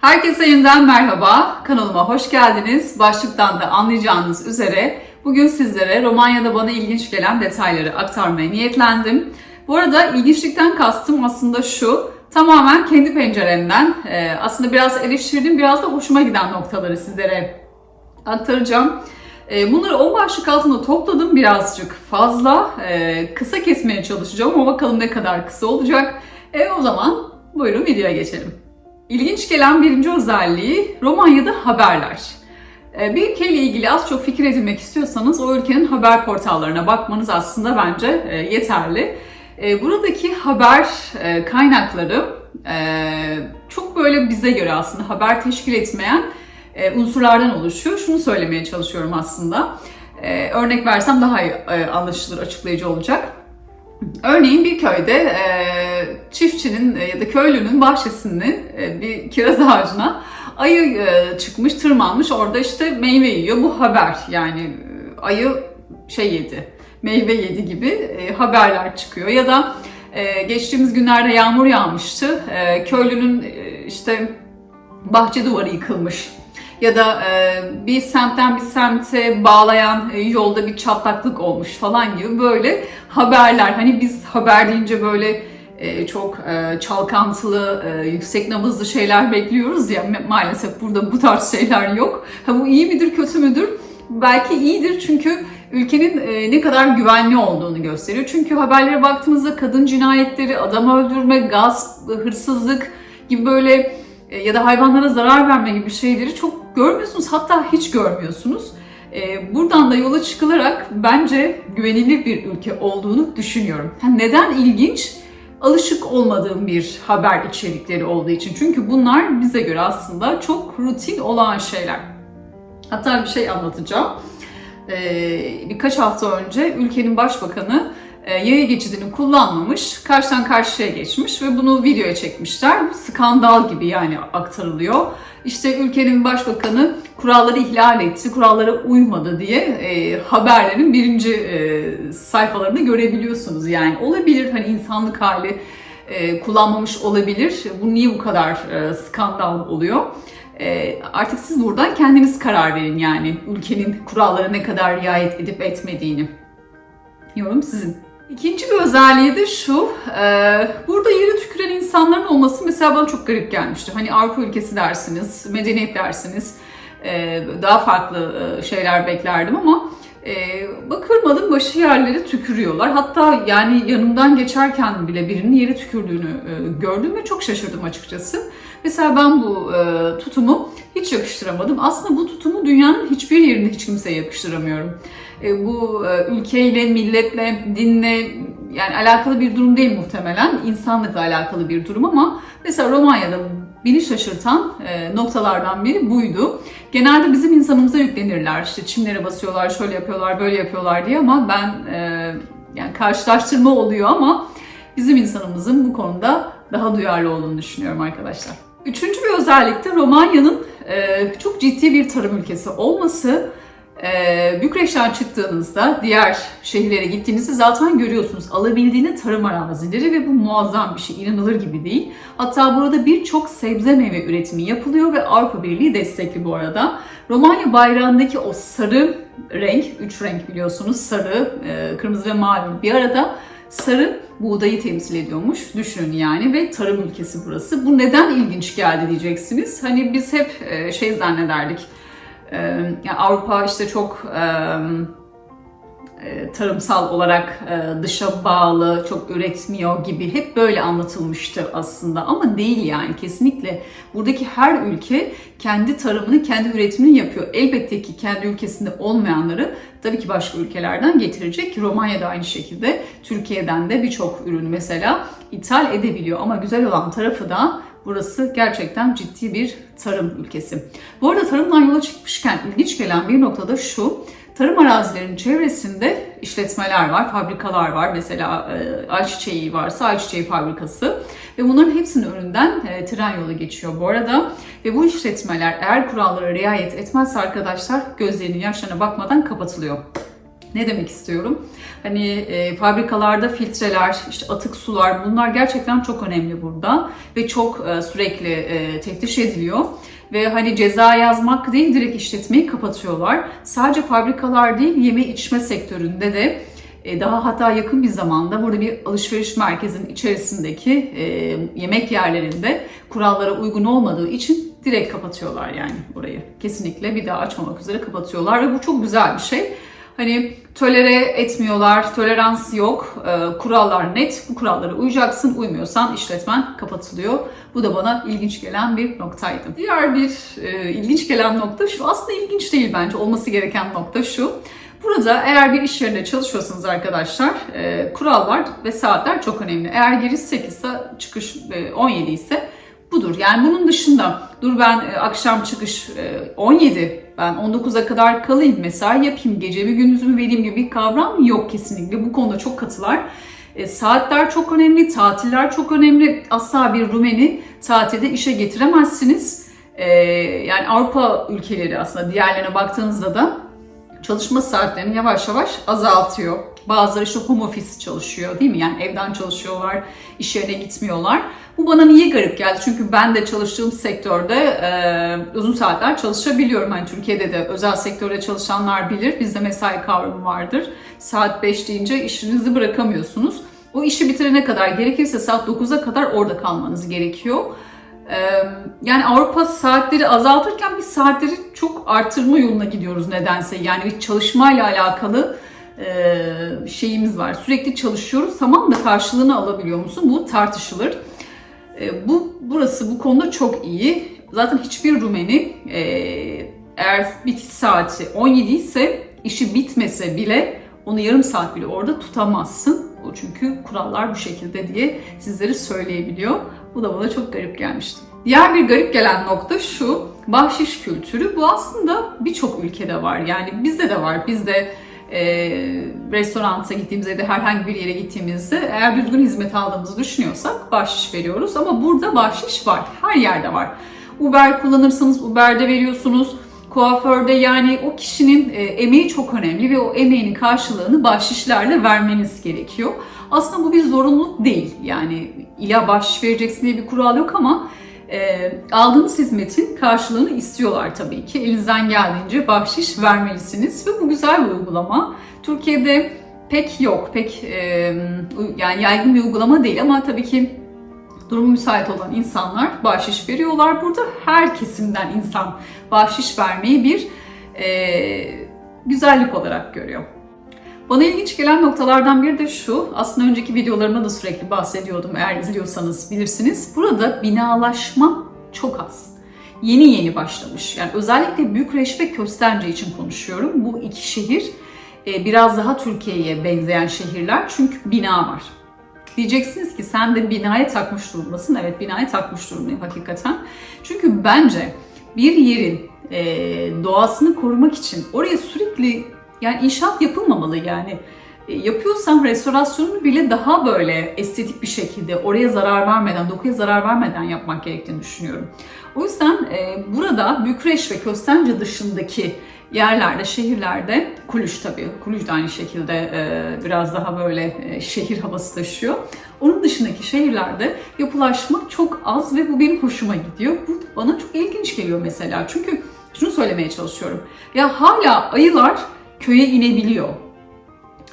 Herkese yeniden merhaba. Kanalıma hoş geldiniz. Başlıktan da anlayacağınız üzere bugün sizlere Romanya'da bana ilginç gelen detayları aktarmaya niyetlendim. Bu arada ilginçlikten kastım aslında şu. Tamamen kendi penceremden e, aslında biraz eleştirdiğim biraz da hoşuma giden noktaları sizlere aktaracağım. E, Bunları o başlık altında topladım birazcık fazla. E, Kısa kesmeye çalışacağım ama bakalım ne kadar kısa olacak. E, o zaman buyurun videoya geçelim. İlginç gelen birinci özelliği Romanya'da haberler. Ee, Bir ülkeyle ilgili az çok fikir edinmek istiyorsanız o ülkenin haber portallarına bakmanız aslında bence e, yeterli. E, Buradaki haber e, kaynakları e, çok böyle bize göre aslında haber teşkil etmeyen unsurlardan oluşuyor. Şunu söylemeye çalışıyorum aslında. Örnek versem daha iyi anlaşılır, açıklayıcı olacak. Örneğin bir köyde e, çiftçinin e, ya da köylünün bahçesinde e, bir kiraz ağacına ayı e, çıkmış, tırmanmış. Orada işte meyve yiyor. Bu haber yani e, ayı şey yedi, meyve yedi gibi e, haberler çıkıyor. Ya da e, geçtiğimiz günlerde yağmur yağmıştı. E, köylünün e, işte bahçe duvarı yıkılmış ya da e, bir semtten bir semte bağlayan e, yolda bir çatlaklık olmuş falan gibi böyle haberler. Hani biz haber deyince böyle e, çok e, çalkantılı, e, yüksek nabızlı şeyler bekliyoruz ya Ma- maalesef burada bu tarz şeyler yok. Ha bu iyi midir, kötü müdür? Belki iyidir çünkü ülkenin e, ne kadar güvenli olduğunu gösteriyor. Çünkü haberlere baktığımızda kadın cinayetleri, adam öldürme, gasp, hırsızlık gibi böyle e, ya da hayvanlara zarar verme gibi şeyleri çok görmüyorsunuz. Hatta hiç görmüyorsunuz. E, Buradan da yola çıkılarak bence güvenilir bir ülke olduğunu düşünüyorum. Ha, neden ilginç? Alışık olmadığım bir haber içerikleri olduğu için. Çünkü bunlar bize göre aslında çok rutin olan şeyler. Hatta bir şey anlatacağım. Ee, birkaç hafta önce ülkenin başbakanı yaya geçidini kullanmamış, karşıdan karşıya geçmiş ve bunu videoya çekmişler. Skandal gibi yani aktarılıyor. İşte ülkenin başbakanı kuralları ihlal etti, kurallara uymadı diye e, haberlerin birinci e, sayfalarını görebiliyorsunuz. Yani olabilir hani insanlık hali e, kullanmamış olabilir. Bu niye bu kadar e, skandal oluyor? E, artık siz buradan kendiniz karar verin yani ülkenin kurallara ne kadar riayet edip etmediğini. Yorum sizin. İkinci bir özelliği de şu, e, burada yere tüküren insanların olması mesela bana çok garip gelmişti. Hani Avrupa ülkesi dersiniz, medeniyet dersiniz, e, daha farklı e, şeyler beklerdim ama e, bakıyorum adım başı yerlere tükürüyorlar. Hatta yani yanımdan geçerken bile birinin yere tükürdüğünü e, gördüm ve çok şaşırdım açıkçası. Mesela ben bu e, tutumu hiç yakıştıramadım. Aslında bu tutumu dünyanın hiçbir yerinde hiç kimseye yakıştıramıyorum. E, bu e, ülkeyle, milletle, dinle yani alakalı bir durum değil muhtemelen. İnsanlıkla alakalı bir durum ama mesela Romanya'da beni şaşırtan e, noktalardan biri buydu. Genelde bizim insanımıza yüklenirler. İşte çimlere basıyorlar, şöyle yapıyorlar, böyle yapıyorlar diye ama ben e, yani karşılaştırma oluyor ama bizim insanımızın bu konuda daha duyarlı olduğunu düşünüyorum arkadaşlar. Üçüncü bir özellik de Romanya'nın e, çok ciddi bir tarım ülkesi olması. E, Bükreş'ten çıktığınızda diğer şehirlere gittiğinizde zaten görüyorsunuz alabildiğini tarım arazileri ve bu muazzam bir şey, inanılır gibi değil. Hatta burada birçok sebze meyve üretimi yapılıyor ve Avrupa Birliği destekli bu arada. Romanya bayrağındaki o sarı renk, üç renk biliyorsunuz, sarı, e, kırmızı ve mavi bir arada sarı buğdayı temsil ediyormuş. Düşünün yani ve tarım ülkesi burası. Bu neden ilginç geldi diyeceksiniz. Hani biz hep e, şey zannederdik. Yani Avrupa işte çok e, tarımsal olarak e, dışa bağlı, çok üretmiyor gibi hep böyle anlatılmıştı aslında ama değil yani kesinlikle. Buradaki her ülke kendi tarımını, kendi üretimini yapıyor. Elbette ki kendi ülkesinde olmayanları tabii ki başka ülkelerden getirecek Romanya da aynı şekilde Türkiye'den de birçok ürünü mesela ithal edebiliyor ama güzel olan tarafı da Burası gerçekten ciddi bir tarım ülkesi. Bu arada tarımdan yola çıkmışken ilginç gelen bir noktada şu. Tarım arazilerinin çevresinde işletmeler var, fabrikalar var. Mesela e, ayçiçeği varsa ayçiçeği fabrikası. Ve bunların hepsinin önünden e, tren yolu geçiyor bu arada. Ve bu işletmeler eğer kurallara riayet etmezse arkadaşlar gözlerinin yaşlarına bakmadan kapatılıyor. Ne demek istiyorum? Hani e, fabrikalarda filtreler, işte atık sular bunlar gerçekten çok önemli burada ve çok e, sürekli e, teftiş ediliyor. Ve hani ceza yazmak değil direkt işletmeyi kapatıyorlar. Sadece fabrikalar değil yeme içme sektöründe de e, daha hatta yakın bir zamanda burada bir alışveriş merkezinin içerisindeki e, yemek yerlerinde kurallara uygun olmadığı için direkt kapatıyorlar yani burayı. Kesinlikle bir daha açmamak üzere kapatıyorlar ve bu çok güzel bir şey. Hani tolere etmiyorlar, tolerans yok, e, kurallar net, bu kurallara uyacaksın, uymuyorsan işletmen kapatılıyor. Bu da bana ilginç gelen bir noktaydı. Diğer bir e, ilginç gelen nokta şu, aslında ilginç değil bence, olması gereken nokta şu. Burada eğer bir iş yerinde çalışıyorsanız arkadaşlar, e, kurallar ve saatler çok önemli. Eğer giriş 8 ise çıkış e, 17 ise budur. Yani bunun dışında dur ben e, akşam çıkış e, 17 ben 19'a kadar kalayım mesai yapayım gecemi gündüzümü vereyim gibi bir kavram yok kesinlikle. Bu konuda çok katılar. E, saatler çok önemli, tatiller çok önemli. Asla bir Rumeni tatilde işe getiremezsiniz. E, yani Avrupa ülkeleri aslında diğerlerine baktığınızda da çalışma saatlerini yavaş yavaş azaltıyor. Bazıları işte home office çalışıyor değil mi? Yani evden çalışıyorlar, iş yerine gitmiyorlar. Bu bana niye garip geldi? Çünkü ben de çalıştığım sektörde e, uzun saatler çalışabiliyorum. Hani Türkiye'de de özel sektörde çalışanlar bilir. Bizde mesai kavramı vardır. Saat 5 deyince işinizi bırakamıyorsunuz. O işi bitirene kadar gerekirse saat 9'a kadar orada kalmanız gerekiyor. Yani Avrupa saatleri azaltırken biz saatleri çok artırma yoluna gidiyoruz nedense. Yani bir çalışmayla alakalı şeyimiz var. Sürekli çalışıyoruz tamam da karşılığını alabiliyor musun? Bu tartışılır. Bu burası bu konuda çok iyi. Zaten hiçbir Rumeni eğer bitiş saati 17 ise işi bitmese bile onu yarım saat bile orada tutamazsın. O çünkü kurallar bu şekilde diye sizlere söyleyebiliyor. Bu da bana çok garip gelmişti. Diğer bir garip gelen nokta şu, bahşiş kültürü. Bu aslında birçok ülkede var. Yani bizde de var. Bizde e, restoranta gittiğimizde de herhangi bir yere gittiğimizde eğer düzgün hizmet aldığımızı düşünüyorsak bahşiş veriyoruz. Ama burada bahşiş var. Her yerde var. Uber kullanırsanız Uber'de veriyorsunuz. Kuaförde yani o kişinin e, emeği çok önemli ve o emeğinin karşılığını bahşişlerle vermeniz gerekiyor. Aslında bu bir zorunluluk değil. Yani illa bahşiş vereceksin diye bir kural yok ama e, aldığınız hizmetin karşılığını istiyorlar tabii ki. Elinizden geldiğince bahşiş vermelisiniz ve bu güzel bir uygulama. Türkiye'de pek yok, pek e, yani yaygın bir uygulama değil ama tabii ki durumu müsait olan insanlar bahşiş veriyorlar. Burada her kesimden insan bahşiş vermeyi bir e, güzellik olarak görüyor. Bana ilginç gelen noktalardan biri de şu, aslında önceki videolarımda da sürekli bahsediyordum eğer izliyorsanız bilirsiniz. Burada binalaşma çok az. Yeni yeni başlamış. Yani özellikle Bükreş ve Köstence için konuşuyorum. Bu iki şehir e, biraz daha Türkiye'ye benzeyen şehirler çünkü bina var. Diyeceksiniz ki sen de binaya takmış durumdasın. Evet binaya takmış durumdayım hakikaten. Çünkü bence bir yerin e, doğasını korumak için oraya sürekli yani inşaat yapılmamalı yani. E, yapıyorsan restorasyonunu bile daha böyle estetik bir şekilde oraya zarar vermeden, dokuya zarar vermeden yapmak gerektiğini düşünüyorum. O yüzden e, burada Bükreş ve Köstence dışındaki yerlerde, şehirlerde, Kuluş tabii, Kuluş da aynı şekilde e, biraz daha böyle e, şehir havası taşıyor. Onun dışındaki şehirlerde yapılaşma çok az ve bu benim hoşuma gidiyor. Bu bana çok ilginç geliyor mesela. Çünkü şunu söylemeye çalışıyorum. Ya hala ayılar köye inebiliyor.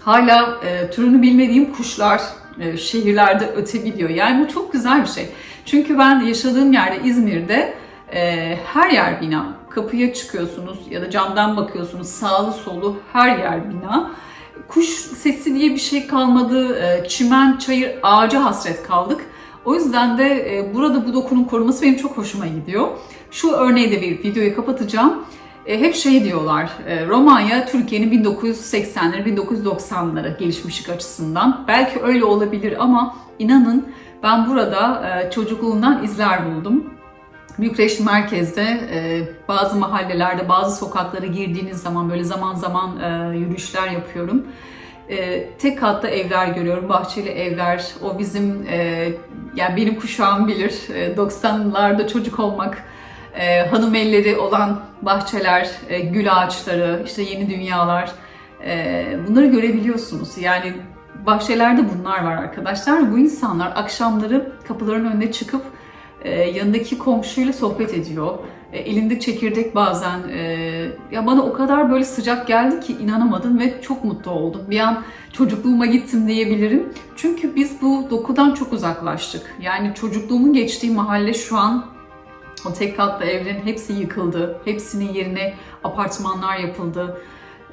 Hala e, türünü bilmediğim kuşlar e, şehirlerde ötebiliyor. Yani bu çok güzel bir şey. Çünkü ben yaşadığım yerde İzmir'de e, her yer bina. Kapıya çıkıyorsunuz ya da camdan bakıyorsunuz sağlı solu her yer bina. Kuş sesi diye bir şey kalmadı. E, çimen, çayır, ağaca hasret kaldık. O yüzden de e, burada bu dokunun korunması benim çok hoşuma gidiyor. Şu örneği de bir videoyu kapatacağım. E, hep şey diyorlar, e, Romanya Türkiye'nin 1980'leri, 1990'ları gelişmişlik açısından. Belki öyle olabilir ama inanın ben burada e, çocukluğundan izler buldum. Bükreş merkezde bazı mahallelerde, bazı sokaklara girdiğiniz zaman böyle zaman zaman yürüyüşler yapıyorum. tek katlı evler görüyorum, bahçeli evler. O bizim, yani benim kuşağım bilir, 90'larda çocuk olmak e, hanım elleri olan bahçeler, e, gül ağaçları, işte yeni dünyalar. e, bunları görebiliyorsunuz. Yani bahçelerde bunlar var arkadaşlar. Bu insanlar akşamları kapıların önüne çıkıp e, yanındaki komşuyla sohbet ediyor. E, elinde çekirdek bazen. E, ya bana o kadar böyle sıcak geldi ki inanamadım ve çok mutlu oldum. Bir an çocukluğuma gittim diyebilirim. Çünkü biz bu dokudan çok uzaklaştık. Yani çocukluğumun geçtiği mahalle şu an o tek katlı evlerin hepsi yıkıldı. Hepsinin yerine apartmanlar yapıldı.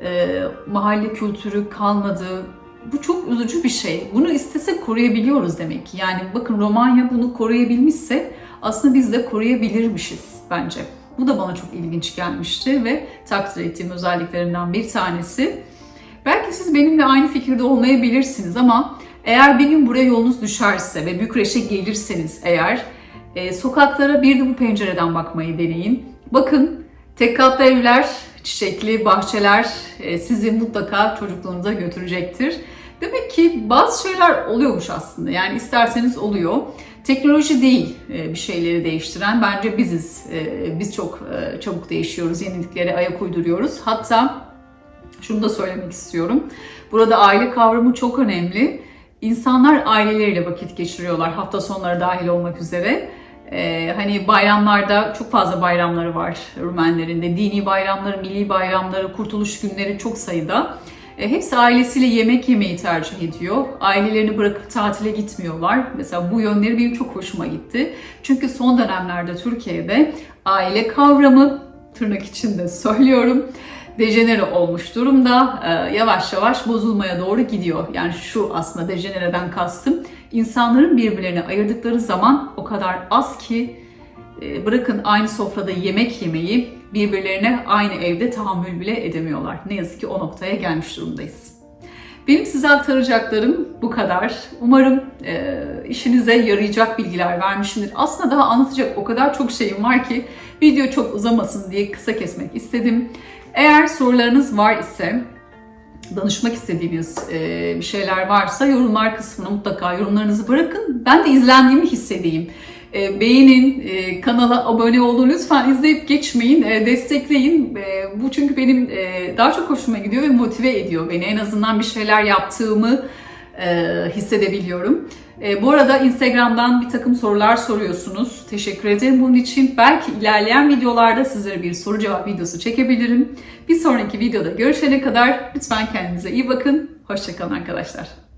E, mahalle kültürü kalmadı. Bu çok üzücü bir şey. Bunu istesek koruyabiliyoruz demek ki. Yani bakın Romanya bunu koruyabilmişse aslında biz de koruyabilirmişiz bence. Bu da bana çok ilginç gelmişti ve takdir ettiğim özelliklerinden bir tanesi. Belki siz benimle aynı fikirde olmayabilirsiniz ama eğer bir gün buraya yolunuz düşerse ve Bükreş'e gelirseniz eğer e, sokaklara bir de bu pencereden bakmayı deneyin. Bakın tek katlı evler, çiçekli bahçeler e, sizi mutlaka çocukluğunuza götürecektir. Demek ki bazı şeyler oluyormuş aslında. Yani isterseniz oluyor. Teknoloji değil e, bir şeyleri değiştiren. Bence biziz. E, Biz çok e, çabuk değişiyoruz. Yeniliklere ayak uyduruyoruz. Hatta şunu da söylemek istiyorum. Burada aile kavramı çok önemli. İnsanlar aileleriyle vakit geçiriyorlar. Hafta sonları dahil olmak üzere. Ee, hani bayramlarda çok fazla bayramları var Rumenlerin de. Dini bayramları, milli bayramları, kurtuluş günleri çok sayıda. E, hepsi ailesiyle yemek yemeyi tercih ediyor. Ailelerini bırakıp tatile gitmiyorlar. Mesela bu yönleri benim çok hoşuma gitti. Çünkü son dönemlerde Türkiye'de aile kavramı tırnak içinde söylüyorum dejenere olmuş durumda. E, yavaş yavaş bozulmaya doğru gidiyor. Yani şu aslında dejenereden kastım. İnsanların birbirlerine ayırdıkları zaman o kadar az ki e, bırakın aynı sofrada yemek yemeyi birbirlerine aynı evde tahammül bile edemiyorlar. Ne yazık ki o noktaya gelmiş durumdayız. Benim size aktaracaklarım bu kadar. Umarım e, işinize yarayacak bilgiler vermişimdir. Aslında daha anlatacak o kadar çok şeyim var ki video çok uzamasın diye kısa kesmek istedim. Eğer sorularınız var ise danışmak istediğiniz e, bir şeyler varsa yorumlar kısmına mutlaka yorumlarınızı bırakın. Ben de izlendiğimi hissedeyim. E, beğenin, e, kanala abone olun. Lütfen izleyip geçmeyin, destekleyin. Bu çünkü benim daha çok hoşuma gidiyor ve motive ediyor beni. En azından bir şeyler yaptığımı hissedebiliyorum. E, bu arada Instagram'dan bir takım sorular soruyorsunuz. Teşekkür ederim bunun için. Belki ilerleyen videolarda sizlere bir soru cevap videosu çekebilirim. Bir sonraki videoda görüşene kadar lütfen kendinize iyi bakın. Hoşçakalın arkadaşlar.